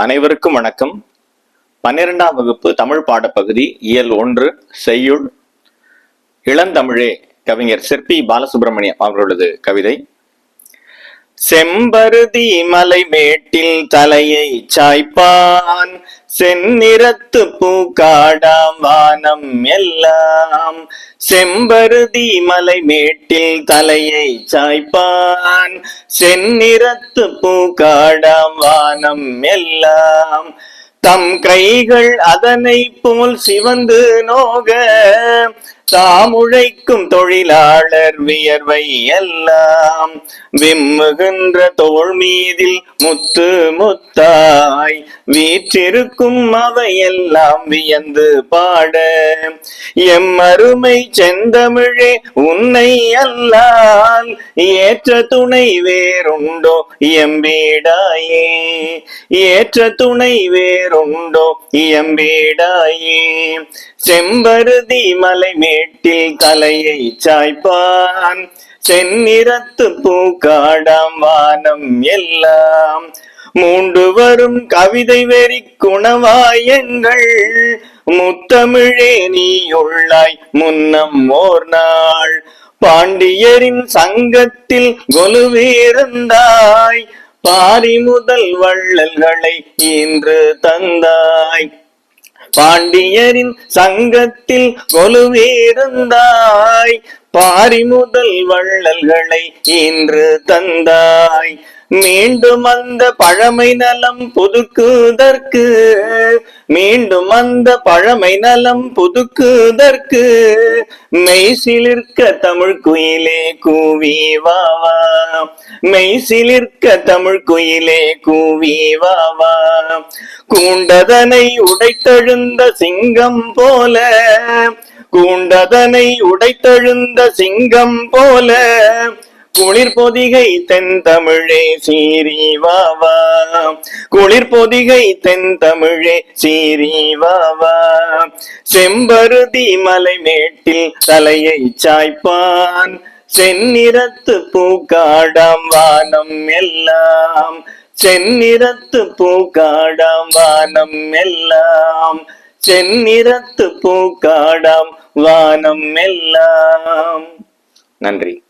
அனைவருக்கும் வணக்கம். பன்னிரெண்டாம் வகுப்பு தமிழ் பாடப்பகுதி இயல் ஒன்று செய்யுள். இளந்தமிழே கவிஞர் சிற்பி பாலசுப்ரமணியம் அவர்களது கவிதை. செம்பருதி மலை மேட்டில் தலையை சாய்ப்பான். செந்நிறத்து பூக்காடாம் வானம் எல்லாம். செம்பருதி மலை மேட்டில் தலையை சாய்ப்பான். செந்நிறத்து பூக்காடாம் வானம் எல்லாம். தம் கைகள் அதனை போல் சிவந்து நோக. தாமுழைக்கும் தொழிலாளர் வியர்வை எல்லாம் விம்முகின்ற தோல் மீதில் முத்து முத்தாய் வீற்றிருக்கும் அவையெல்லாம் வியந்து பாட. எம் அருமை செந்தமிழே உன்னை அல்லால் ஏற்ற துணை வேறுண்டோ? எம்பீடாயே ஏற்ற துணை வேறுண்டோ? எம்பீடாயே செம்பருதி மலை மேட்டில் தலையை சாய்ப்பான். செந்நிறத்து பூக்காடாம் வானம் எல்லாம் மூண்டு வரும் கவிதை வெறி குணவாயங்கள் முத்தமிழே நீயுள்ளாய் முன்னம் ஓர் நாள். பாண்டியரின் சங்கத்தில் கொலுவிருந்தாய் பாரி முதல் வள்ளல்களை இன்று தந்தாய். பாண்டியரின் சங்கத்தில் கொலுவிருந்தாய் பாரி முதல் வள்ளல்களை இன்று தந்தாய். மீண்டும் அந்த பழமை நலம் புதுக்குதற்கு மீண்டும் அந்த பழமை நலம் புதுக்குதற்கு மெய்சிலிருக்க தமிழ் குயிலே கூவி வாவா மெய்சிலிருக்க தமிழ் குயிலே கூவி வாவா கூண்டதனை உடைத்தெழுந்த சிங்கம் போல கூண்டதனை உடைத்தெழுந்த சிங்கம் போல குளிர் பொதிகை தென் தமிழே சீரி வாவா குளிர் பொதிகை தென் தமிழே சீரி வாவா செம்பருதி மலை மேட்டில் தலையை சாய்ப்பான். செந்நிறத்து பூக்காடாம் வானம் எல்லாம். செந்நிறத்து பூக்காடாம் வானம் எல்லாம். செந்நிறத்து பூக்காடாம் வானம் எல்லாம். நன்றி.